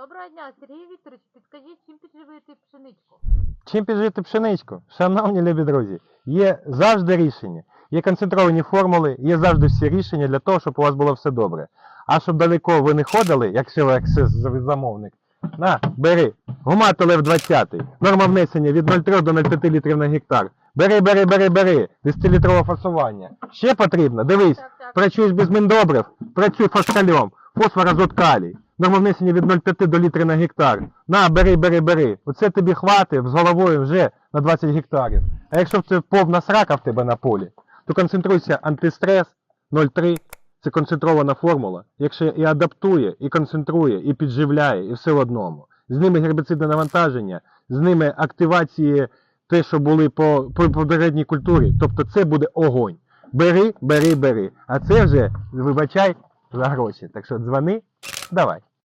Доброго дня, Сергій Вікторович, підкажіть, чим підживити пшеничку? Чим піджити пшеничку? Шановні любі друзі, є завжди рішення. Є концентровані формули, є завжди всі рішення для того, щоб у вас було все добре. А щоб далеко ви не ходили, якщо ви як це замовник, на, бери, гуматолев 20, норма внесення від 0,3 до 0,5 літрів на гектар. Бери, бери, бери, бери, 10-літрове фасування. Ще потрібно, дивись, працюєш без міндобрив, працюй фоскальом, фосфор, азот, калій. Норма внесення від 0,5 до літри на гектар. На, бери, бери, бери. Оце тобі хватить з головою вже на 20 гектарів. А якщо це повна срака в тебе на полі, то концентруйся антистрес 0,3. Це концентрована формула, якщо і адаптує, і концентрує, і підживляє, і все в одному. З ними гербіцидне навантаження, з ними активації те, що були по попередній культурі. Тобто це буде огонь. Бери, бери, бери. А це вже, вибачай, за гроші. Так що дзвони, давай.